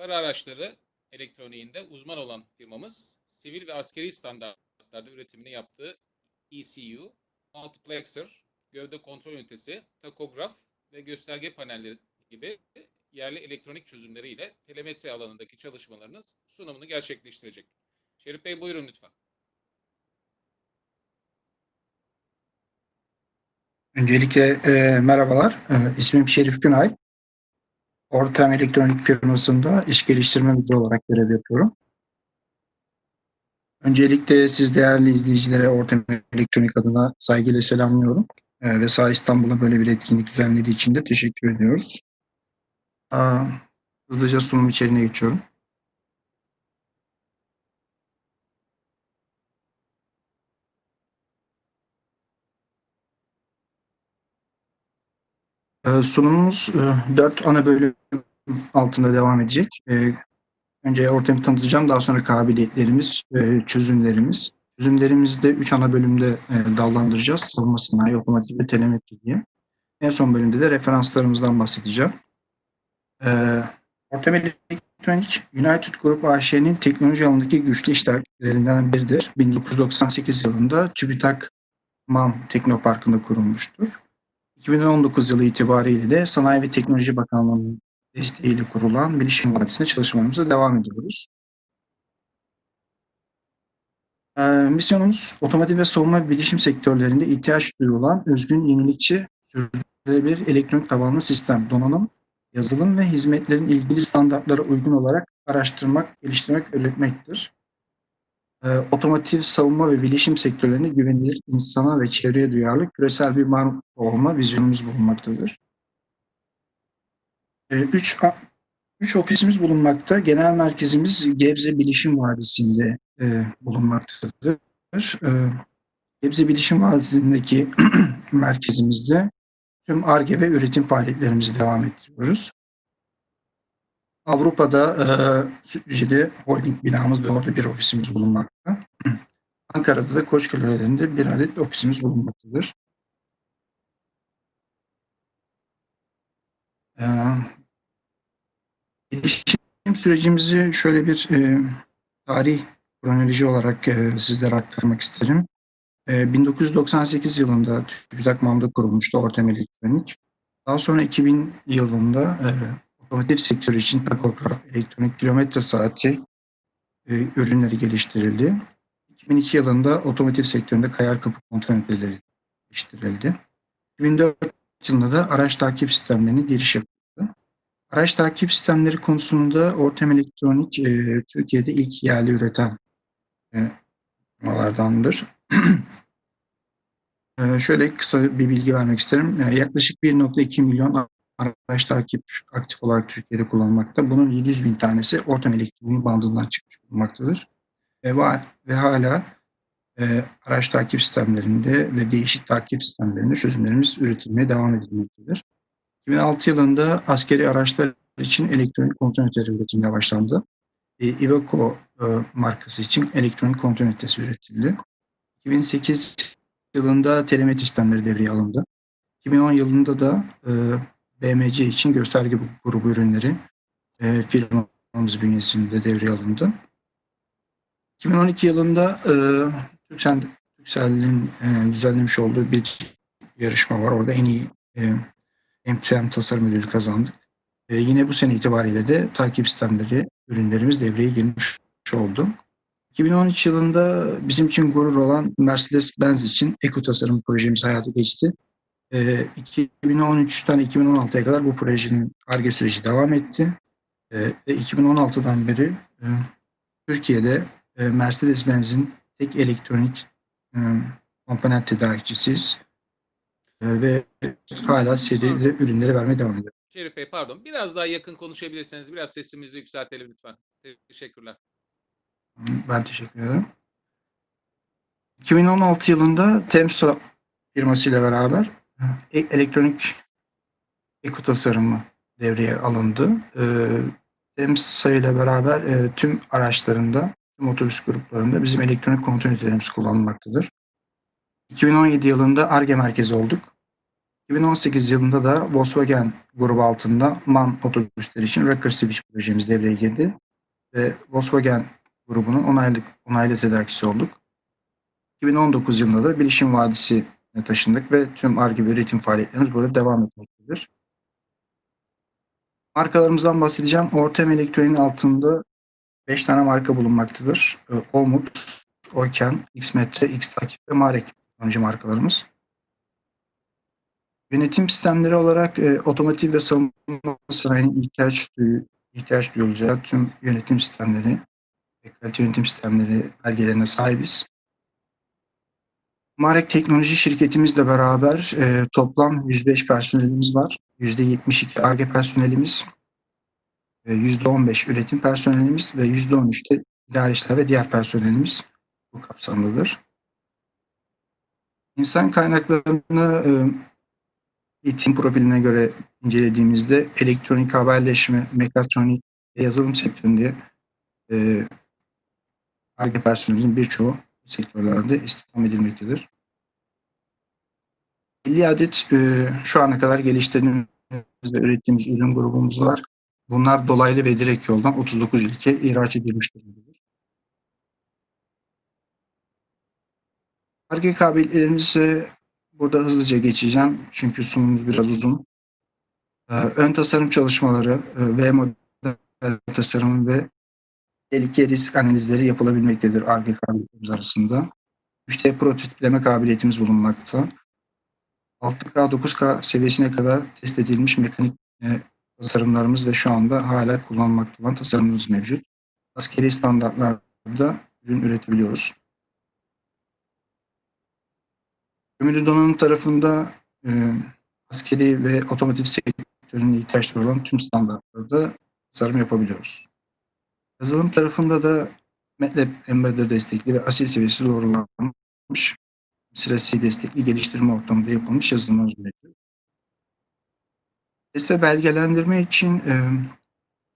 Kara araçları elektroniğinde uzman olan firmamız sivil ve askeri standartlarda üretimini yaptığı ECU, multiplexer, gövde kontrol ünitesi, takograf ve gösterge panelleri gibi yerli elektronik çözümleriyle telemetri alanındaki çalışmalarının sunumunu gerçekleştirecek. Şerif Bey buyurun lütfen. Öncelikle e, merhabalar. E, ismim Şerif Günay. Ortam Elektronik firmasında iş geliştirme müdürü olarak görev yapıyorum. Öncelikle siz değerli izleyicilere Ortam Elektronik adına saygıyla selamlıyorum. E, ve Sağ İstanbul'a böyle bir etkinlik düzenlediği için de teşekkür ediyoruz. Hızlıca sunum içeriğine geçiyorum. Sunumumuz e, dört ana bölüm altında devam edecek. Ee, Önce ortamı tanıtacağım, daha sonra kabiliyetlerimiz, e, çözümlerimiz. Çözümlerimizi de üç ana bölümde e, dallandıracağız. Savunma sanayi, otomotiv ve telemetri diye. En son bölümde de referanslarımızdan bahsedeceğim. Ee, Ortam Elektronik, United Group AŞ'nin teknoloji alanındaki güçlü iştiraklerinden biridir. 1998 yılında TÜBİTAK MAM Teknoparkı'nda kurulmuştur. 2019 yılı itibariyle de Sanayi ve Teknoloji Bakanlığı'nın desteğiyle kurulan Bilişim Vadisi'nde çalışmalarımıza devam ediyoruz. Ee, misyonumuz otomotiv ve savunma bilişim sektörlerinde ihtiyaç duyulan özgün yenilikçi sürdürülebilir elektronik tabanlı sistem, donanım, yazılım ve hizmetlerin ilgili standartlara uygun olarak araştırmak, geliştirmek, üretmektir. Ee, otomotiv, savunma ve bilişim sektörlerinde güvenilir, insana ve çevreye duyarlı küresel bir marka olma vizyonumuz bulunmaktadır. Ee, Üç, üç ofisimiz bulunmakta. Genel merkezimiz Gebze Bilişim Vadisi'nde e, bulunmaktadır. E, Gebze Bilişim Vadisi'ndeki merkezimizde tüm ARGE ve üretim faaliyetlerimizi devam ettiriyoruz. Avrupa'da e, Sütlüce'de holding binamız ve orada bir ofisimiz bulunmakta. Ankara'da da Koçkale'lerinde bir adet ofisimiz bulunmaktadır. Ee, Gelişim sürecimizi şöyle bir e, tarih kronoloji olarak e, sizlere aktarmak isterim. E, 1998 yılında TÜBİTAK MAM'da kurulmuştu Ortam Elektronik. Daha sonra 2000 yılında e, otomotiv sektörü için takograf, elektronik kilometre saati e, ürünleri geliştirildi. 2002 yılında otomotiv sektöründe kayar kapı kontrol üniteleri geliştirildi. 2004 yılında da araç takip sistemlerine giriş yapıldı. Araç takip sistemleri konusunda Ortam Elektronik e, Türkiye'de ilk yerli üreten e, firmalardandır. e, şöyle kısa bir bilgi vermek isterim. E, yaklaşık 1.2 milyon araç takip aktif olarak Türkiye'de kullanılmakta. Bunun 700 bin tanesi Ortam Elektronik bandından çıkmış bulunmaktadır. Ve, ve hala e, araç takip sistemlerinde ve değişik takip sistemlerinde çözümlerimiz üretilmeye devam edilmektedir. 2006 yılında askeri araçlar için elektronik kontrol üniteleri üretimine başlandı. E, Iveco e, markası için elektronik kontrol ünitesi üretildi. 2008 yılında telemetri sistemleri devreye alındı. 2010 yılında da e, BMC için gösterge grubu ürünleri e, firmamız bünyesinde devreye alındı. 2012 yılında e, Türksel, Türkcell'in e, düzenlemiş olduğu bir yarışma var. Orada en iyi e, M2M tasarım ödülü kazandık. E, yine bu sene itibariyle de takip sistemleri ürünlerimiz devreye girmiş oldu. 2013 yılında bizim için gurur olan Mercedes-Benz için eko tasarım projemiz hayata geçti. E, 2013'ten 2016'ya kadar bu projenin ARGE süreci devam etti. E, ve 2016'dan beri e, Türkiye'de e, Mercedes-Benz'in tek elektronik e, komponent tedarikçisiyiz. E, ve hala serili ürünleri vermeye devam ediyor. Şerif Bey pardon. Biraz daha yakın konuşabilirseniz biraz sesimizi yükseltelim lütfen. Teşekkürler. Ben teşekkür ederim. 2016 yılında Temsa firmasıyla beraber elektronik eko tasarımı devreye alındı. E, Temsa ile beraber e, tüm araçlarında, tüm otobüs gruplarında bizim elektronik kontrol ünitelerimiz kullanılmaktadır. 2017 yılında ARGE merkezi olduk. 2018 yılında da Volkswagen grubu altında MAN otobüsleri için Wrecker Switch projemiz devreye girdi. Ve Volkswagen grubunun onaylı, onaylı tedarikçisi olduk. 2019 yılında da Bilişim Vadisi'ne taşındık ve tüm ARGE ve üretim faaliyetlerimiz burada devam etmektedir. Markalarımızdan bahsedeceğim. Ortem Elektronik'in altında 5 tane marka bulunmaktadır. Ee, Omut, Oyken, Xmetre, X-Takip ve Marek teknoloji markalarımız. Yönetim sistemleri olarak e, otomotiv ve savunma sanayinin ihtiyaç, duyu, ihtiyaç duyulacağı tüm yönetim sistemleri kalite yönetim sistemleri belgelerine sahibiz. Marek Teknoloji şirketimizle beraber e, toplam 105 personelimiz var. %72 ARGE personelimiz, e, %15 üretim personelimiz ve %13 de idari işler ve diğer personelimiz bu kapsamdadır. İnsan kaynaklarını e, eğitim profiline göre incelediğimizde elektronik haberleşme, mekatronik ve yazılım sektöründe ARGE personelinin birçoğu sektörlerde istihdam edilmektedir. 50 adet e, şu ana kadar geliştirdiğimiz ve ürettiğimiz ürün grubumuz var. Bunlar dolaylı ve direkt yoldan 39 ülke ihraç edilmiş durumdadır. ARGE kabiliyetlerimizi burada hızlıca geçeceğim çünkü sunumumuz biraz uzun. Ee, ön tasarım çalışmaları e, ve model tasarımı ve tehlike risk analizleri yapılabilmektedir ARGE kabiliyetlerimiz arasında. 3D prototipleme kabiliyetimiz bulunmakta. 6K, 9K seviyesine kadar test edilmiş mekanik e, tasarımlarımız ve şu anda hala kullanılmakta olan tasarımımız mevcut. Askeri standartlarda ürün üretebiliyoruz. Gömülü donanım tarafında e, askeri ve otomotiv sektörünün ihtiyaçları olan tüm standartlarda tasarım yapabiliyoruz. Yazılım tarafında da MATLAB Embedded destekli ve asil seviyesi doğrulanmış sıra C destekli geliştirme ortamında yapılmış yazılımlar mevcut. Test ve belgelendirme için e,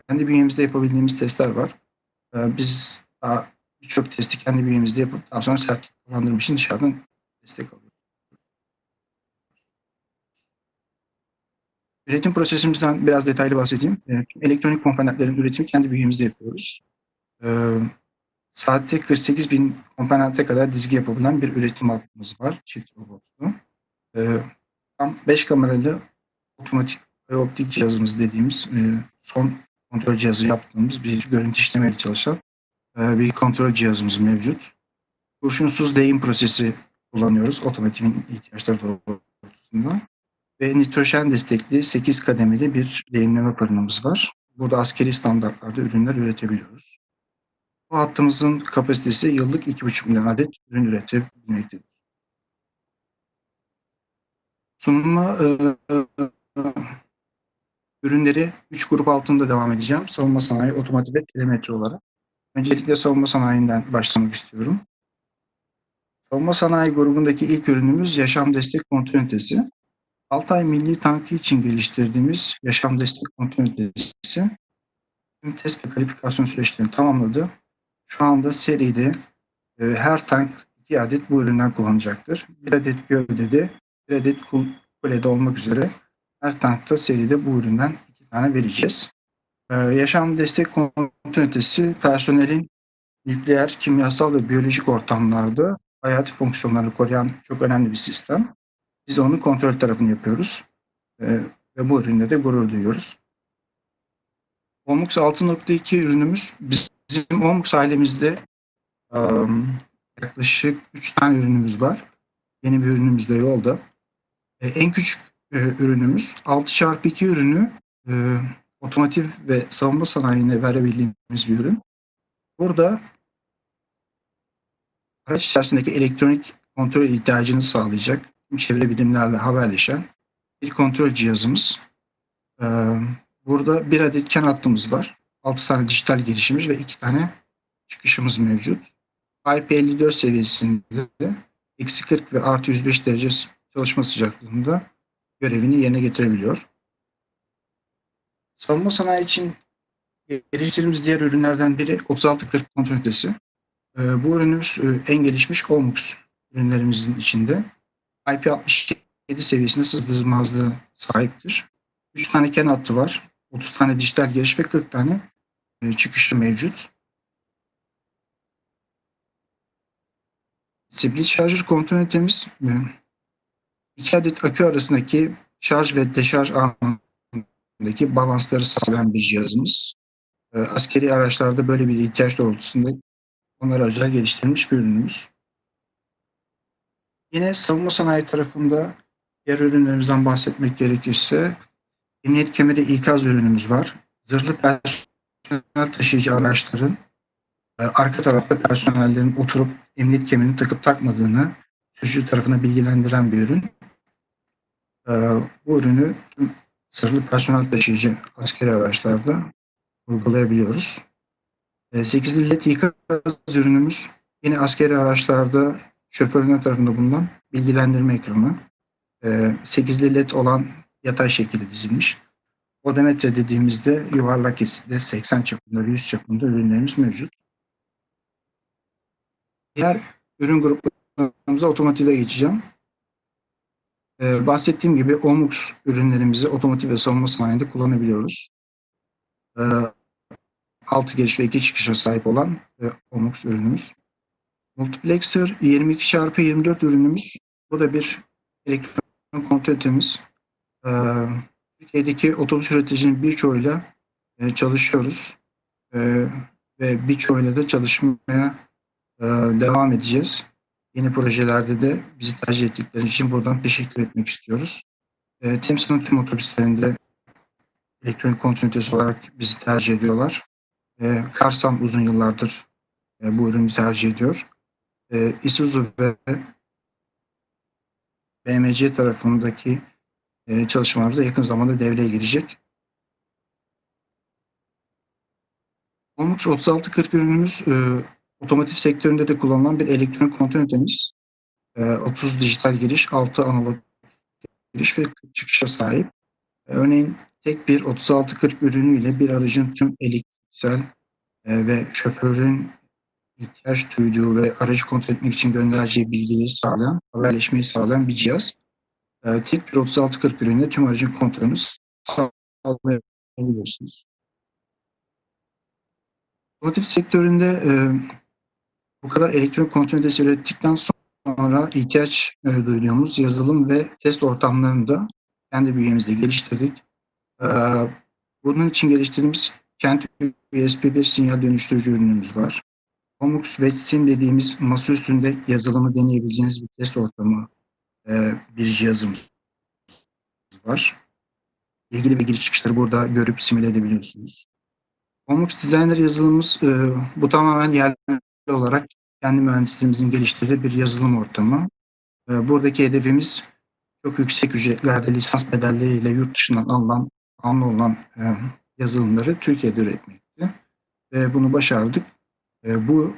kendi bünyemizde yapabildiğimiz testler var. E, biz daha birçok testi kendi bünyemizde yapıp daha sonra sertifikalandırma için dışarıdan destek alıyoruz. Üretim prosesimizden biraz detaylı bahsedeyim. E, elektronik komponentlerin üretimi kendi bünyemizde yapıyoruz. E, saatte 48 bin komponente kadar dizgi yapabilen bir üretim altımız var. Çift robotlu. E, tam 5 kameralı otomatik optik cihazımız dediğimiz e, son kontrol cihazı yaptığımız bir görüntü işlemeyle çalışan e, bir kontrol cihazımız mevcut. Kurşunsuz lehim prosesi kullanıyoruz otomotivin ihtiyaçları doğrultusunda. Ve nitrojen destekli 8 kademeli bir lehimleme fırınımız var. Burada askeri standartlarda ürünler üretebiliyoruz. Bu hattımızın kapasitesi yıllık 2,5 milyon adet ürün üretebilmektedir. Sunuma e, e, ürünleri 3 grup altında devam edeceğim. Savunma sanayi, otomotiv ve telemetri olarak. Öncelikle savunma sanayinden başlamak istiyorum. Savunma sanayi grubundaki ilk ürünümüz yaşam destek kontrol ünitesi. Altay Milli Tankı için geliştirdiğimiz yaşam destek kontrol ünitesi test ve kalifikasyon süreçlerini tamamladı. Şu anda seride e, her tank 2 adet bu üründen kullanacaktır. Bir adet gövdede, bir adet kulede olmak üzere her tankta seride bu üründen iki tane vereceğiz. Ee, yaşam destek kontrol ünitesi personelin nükleer, kimyasal ve biyolojik ortamlarda hayati fonksiyonlarını koruyan çok önemli bir sistem. Biz onun kontrol tarafını yapıyoruz. Ee, ve bu ürünle de gurur duyuyoruz. Omux 6.2 ürünümüz bizim Omux ailemizde um, yaklaşık 3 tane ürünümüz var. Yeni bir ürünümüz de yolda. Ee, en küçük e, ürünümüz 6x2 ürünü e, otomotiv ve savunma sanayine verebildiğimiz bir ürün. Burada araç içerisindeki elektronik kontrol ihtiyacını sağlayacak çevre bilimlerle haberleşen bir kontrol cihazımız. E, burada bir adet ken hattımız var. 6 tane dijital girişimiz ve 2 tane çıkışımız mevcut. IP54 seviyesinde eksi 40 ve artı 105 derece çalışma sıcaklığında görevini yerine getirebiliyor. Savunma sanayi için geliştirdiğimiz diğer ürünlerden biri 3640 kontrol ünitesi. Ee, bu ürünümüz e, en gelişmiş Olmux ürünlerimizin içinde. IP67 seviyesinde sızdırmazlığı sahiptir. 3 tane ken hattı var. 30 tane dijital giriş ve 40 tane e, çıkışı mevcut. Split Charger kontrol ünitemiz e, iki adet akü arasındaki şarj ve deşarj anındaki balansları sağlayan bir cihazımız. E, Askeri araçlarda böyle bir ihtiyaç doğrultusunda onlara özel geliştirilmiş bir ürünümüz. Yine savunma sanayi tarafında diğer ürünlerimizden bahsetmek gerekirse emniyet kemeri ikaz ürünümüz var. Zırhlı personel taşıyıcı araçların e, arka tarafta personellerin oturup emniyet kemerini takıp takmadığını sürücü tarafına bilgilendiren bir ürün. E, Bu ürünü zırhlı personel taşıyıcı askeri araçlarda uygulayabiliyoruz. 8'li led ikaz ürünümüz yine askeri araçlarda şoförün tarafında bulunan bilgilendirme ekranı. 8'li led olan yatay şekilde dizilmiş. Odometre dediğimizde yuvarlak keside 80 çapında, 100 çapında ürünlerimiz mevcut. Diğer ürün gruplarımıza otomotive geçeceğim. Ee, bahsettiğim gibi Omux ürünlerimizi otomotiv ve savunma sanayinde kullanabiliyoruz. Ee, 6 giriş ve 2 çıkışa sahip olan e, Omux ürünümüz. Multiplexer 22x24 ürünümüz. Bu da bir elektron kontrol ünitemiz. Ee, Türkiye'deki otobüs üreticinin birçoğuyla e, çalışıyoruz. Ee, ve birçoğuyla da çalışmaya e, devam edeceğiz. Yeni projelerde de bizi tercih ettikleri için buradan teşekkür etmek istiyoruz. E, Temsa'nın tüm otobüslerinde elektronik kontrol ünitesi olarak bizi tercih ediyorlar. E, Karsan uzun yıllardır e, bu ürünü tercih ediyor. E, Isuzu ve BMC tarafındaki e, çalışmalarımız yakın zamanda devreye girecek. Omux 3640 ürünümüz e, otomotiv sektöründe de kullanılan bir elektronik kontrol ünitemiz. E, 30 dijital giriş, 6 analog giriş ve 40 çıkışa sahip. E, örneğin tek bir 3640 ürünüyle bir aracın tüm elektriksel e, ve şoförün ihtiyaç duyduğu ve aracı kontrol etmek için göndereceği bilgileri sağlayan, haberleşmeyi sağlayan bir cihaz. E, bir 3640 ürünle tüm aracın kontrolünü sağlayabiliyorsunuz. Otomotiv sektöründe e, bu kadar elektronik kontrol ünitesi ürettikten sonra ihtiyaç e, duyduğumuz yazılım ve test ortamlarını da kendi bünyemizde geliştirdik. E, bunun için geliştirdiğimiz Kent USB bir sinyal dönüştürücü ürünümüz var. Omux ve Sim dediğimiz masa üstünde yazılımı deneyebileceğiniz bir test ortamı e, bir cihazımız var. İlgili ve giriş çıkışları burada görüp simüle edebiliyorsunuz. Omux Designer yazılımımız e, bu tamamen yerli olarak kendi mühendislerimizin geliştirdiği bir yazılım ortamı. E, buradaki hedefimiz çok yüksek ücretlerde lisans bedelleriyle yurt dışından alınan, anlı olan e, yazılımları Türkiye'de üretmekti. Ve bunu başardık. E, bu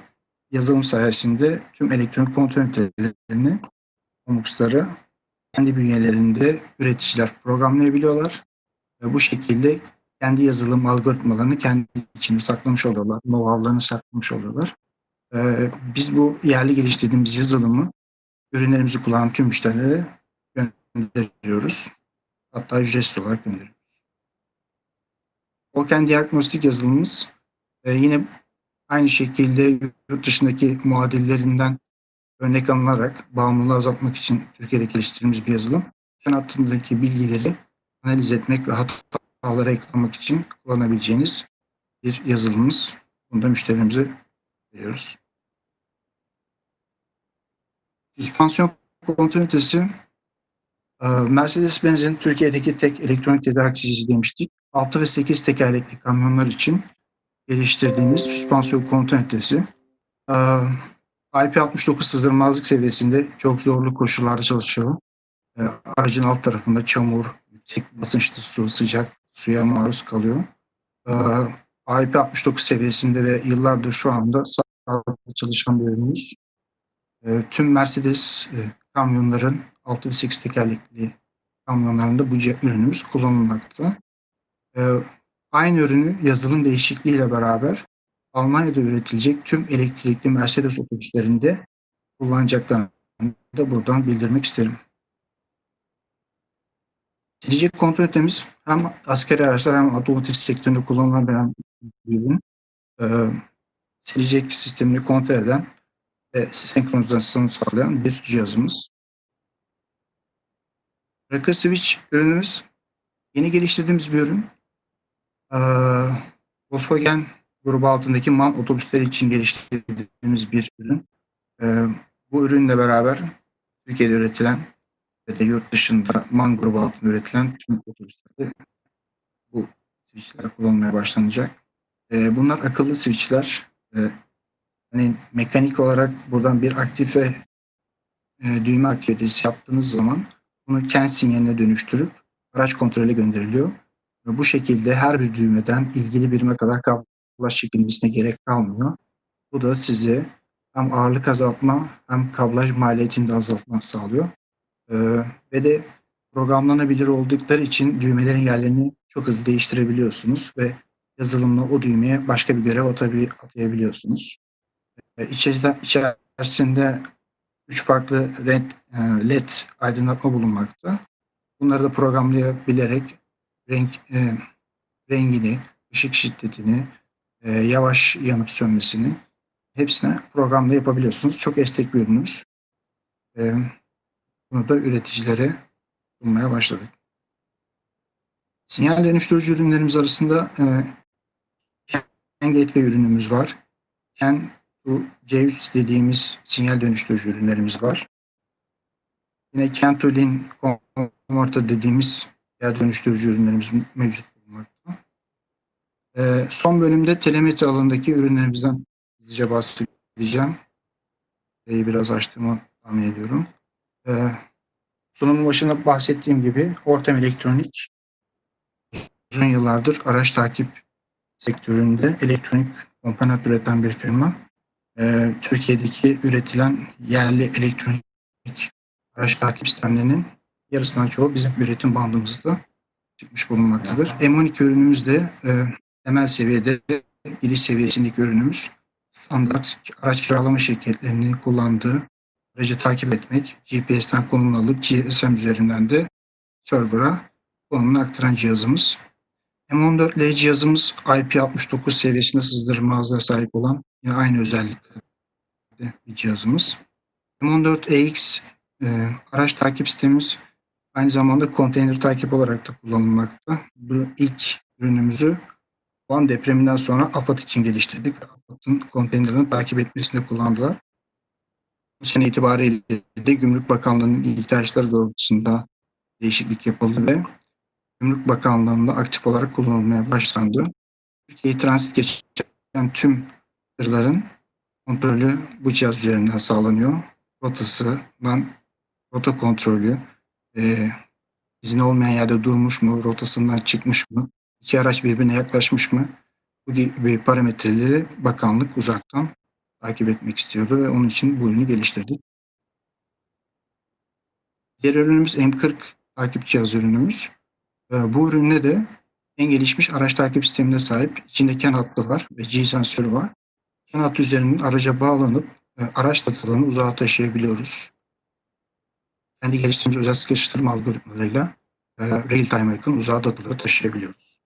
yazılım sayesinde tüm elektronik kontrol ünitelerini Omux'ları kendi bünyelerinde üreticiler programlayabiliyorlar. Ve bu şekilde kendi yazılım algoritmalarını kendi içinde saklamış oluyorlar. Know-how'larını saklamış oluyorlar. Ee, biz bu yerli geliştirdiğimiz yazılımı ürünlerimizi kullanan tüm müşterilere gönderiyoruz. Hatta ücretsiz olarak gönderiyoruz. Oken diagnostik yazılımımız e, yine aynı şekilde yurt dışındaki muadillerinden örnek alınarak bağımlılığı azaltmak için Türkiye'de geliştirdiğimiz bir yazılım. Oken hattındaki bilgileri analiz etmek ve hataları eklemek için kullanabileceğiniz bir yazılımımız. Bunu da müşterilerimize veriyoruz. Süspansiyon kontrol ünitesi e, Mercedes-Benz'in Türkiye'deki tek elektronik tedarikçisi demiştik. 6 ve 8 tekerlekli kamyonlar için geliştirdiğimiz süspansiyon kontrol ünitesi. E, IP69 sızdırmazlık seviyesinde çok zorlu koşullarda çalışıyor. E, aracın alt tarafında çamur, yüksek basınçlı su, sıcak suya maruz kalıyor. IP69 seviyesinde ve yıllardır şu anda çalışan bir ürünümüz. Tüm Mercedes e, kamyonların 6 ve 8 tekerlekli kamyonlarında bu ürünümüz kullanılmakta. E, aynı ürünü yazılım değişikliğiyle beraber Almanya'da üretilecek tüm elektrikli Mercedes otobüslerinde kullanacaklarını da buradan bildirmek isterim. Silecek kontrol ünitemiz hem askeri araçlar hem otomotiv sektöründe kullanılan bir ürün. Ee, silecek sistemini kontrol eden ve senkronizasyonu sağlayan bir cihazımız. Rocker Switch ürünümüz yeni geliştirdiğimiz bir ürün. Ee, Volkswagen grubu altındaki MAN otobüsleri için geliştirdiğimiz bir ürün. Ee, bu ürünle beraber Türkiye'de üretilen ve de yurt dışında MAN grubu altında üretilen tüm otobüslerde bu switchler kullanılmaya başlanacak. Ee, bunlar akıllı switchler. Ee, hani mekanik olarak buradan bir aktif ve e, düğme aktivitesi yaptığınız zaman bunu CAN sinyaline dönüştürüp araç kontrole gönderiliyor. Bu şekilde her bir düğmeden ilgili birime kadar kablaj çekilmesine gerek kalmıyor. Bu da size hem ağırlık azaltma hem kablaj maliyetini de azaltma sağlıyor. Ee, ve de programlanabilir oldukları için düğmelerin yerlerini çok hızlı değiştirebiliyorsunuz ve yazılımla o düğmeye başka bir görev atayabiliyorsunuz. Ee, içerisinde üç farklı renk, e, LED aydınlatma bulunmakta. Bunları da programlayabilerek renk e, rengini, ışık şiddetini, e, yavaş yanıp sönmesini hepsine programda yapabiliyorsunuz. Çok esnek bir ürünümüz. E, bunu da üreticilere sunmaya başladık. Sinyal dönüştürücü ürünlerimiz arasında e, Ken Gateway ürünümüz var. Ken to C3 dediğimiz sinyal dönüştürücü ürünlerimiz var. Yine Ken to Lin Converter dediğimiz yer dönüştürücü ürünlerimiz mevcut bulunmakta. E, son bölümde telemetri alanındaki ürünlerimizden hızlıca bahsedeceğim. Burayı biraz açtığımı tahmin ediyorum. Ee, sunumun başında bahsettiğim gibi Ortam Elektronik uzun yıllardır araç takip sektöründe elektronik komponent üreten bir firma. Ee, Türkiye'deki üretilen yerli elektronik araç takip sistemlerinin yarısından çoğu bizim üretim bandımızda çıkmış bulunmaktadır. M12 ürünümüz de e, temel seviyede giriş seviyesindeki ürünümüz standart araç kiralama şirketlerinin kullandığı aracı takip etmek, GPS'ten konumunu alıp GSM üzerinden de server'a konumunu aktaran cihazımız. M14L cihazımız IP69 seviyesinde sızdırma hızına sahip olan yine aynı özelliklerde bir cihazımız. M14AX e, araç takip sistemimiz aynı zamanda konteyner takip olarak da kullanılmakta. Bu ilk ürünümüzü Van depreminden sonra AFAD için geliştirdik. AFAD'ın konteynerini takip etmesinde kullandılar. Bu sene itibariyle de Gümrük Bakanlığı'nın ihtiyaçları doğrultusunda değişiklik yapıldı ve Gümrük Bakanlığı'nda aktif olarak kullanılmaya başlandı. Türkiye'yi transit geçen tüm tırların kontrolü bu cihaz üzerinden sağlanıyor. Rotasından rota kontrolü, e, izni olmayan yerde durmuş mu, rotasından çıkmış mı, iki araç birbirine yaklaşmış mı, bu gibi parametreleri bakanlık uzaktan takip etmek istiyordu ve onun için bu ürünü geliştirdik. Diğer ürünümüz M40 takip cihaz ürünümüz. Ee, Bu üründe de en gelişmiş araç takip sistemine sahip. İçinde CAN hattı var ve G sensörü var. CAN hattı üzerinden araca bağlanıp e, araç datalarını uzağa taşıyabiliyoruz. Kendi geliştirdiğimiz özel sıkıştırma algoritmalarıyla e, real-time yakın uzağa dataları taşıyabiliyoruz.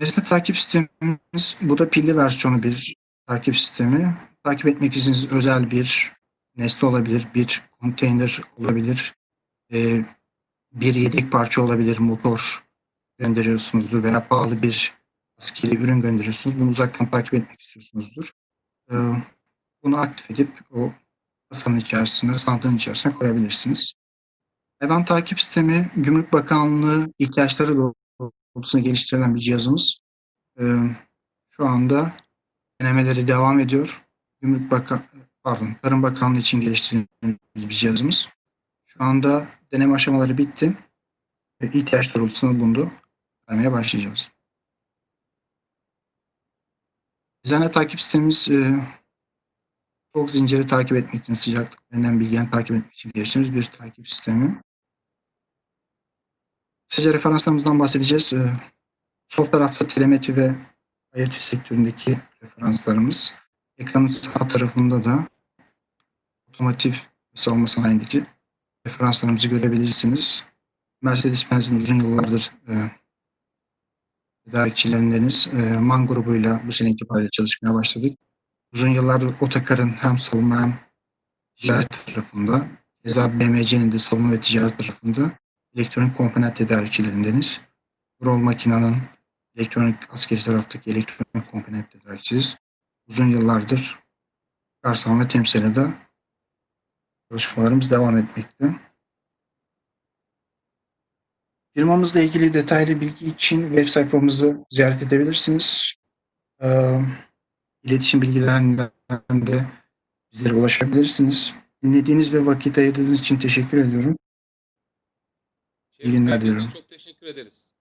Nesne takip sistemimiz, bu da pilli versiyonu bir takip sistemi. Takip etmek için özel bir nesne olabilir, bir konteyner olabilir, e, bir yedek parça olabilir, motor gönderiyorsunuzdur veya pahalı bir askeri ürün gönderiyorsunuz. Bunu uzaktan takip etmek istiyorsunuzdur. E, bunu aktif edip o kasanın içerisine, sandığın içerisine koyabilirsiniz. Hayvan takip sistemi Gümrük Bakanlığı ihtiyaçları doğrultusunda geliştirilen bir cihazımız. E, şu anda denemeleri devam ediyor. Gümrük Bakan, pardon, Tarım Bakanlığı için geliştirilmiş bir cihazımız. Şu anda deneme aşamaları bitti. Ve ihtiyaç doğrultusunda bunu vermeye başlayacağız. Dizayne takip sistemimiz e, soğuk zinciri takip etmek için, sıcaklık verilen bilgilerini takip etmek için geliştirdiğimiz bir takip sistemi. Kısaca referanslarımızdan bahsedeceğiz. E, sol tarafta telemetri ve IoT sektöründeki referanslarımız. Ekranın sağ tarafında da otomotiv savunma sanayindeki referanslarımızı görebilirsiniz. Mercedes-Benz'in uzun yıllardır e, tedarikçilerindeniz. E, MAN grubuyla bu sene itibariyle çalışmaya başladık. Uzun yıllardır Otokar'ın hem savunma hem ticaret tarafında, keza BMC'nin de savunma ve ticaret tarafında elektronik komponent tedarikçilerindeniz. Rol Makina'nın elektronik askeri taraftaki elektronik komponent tedarikçisiz. Uzun yıllardır Karsan ve Temsel'e çalışmalarımız devam etmekte. Firmamızla ilgili detaylı bilgi için web sayfamızı ziyaret edebilirsiniz. Ee, İletişim bilgilerinden de bizlere ulaşabilirsiniz. Dinlediğiniz ve vakit ayırdığınız için teşekkür ediyorum. İyi günler diliyorum. Çok teşekkür ederiz.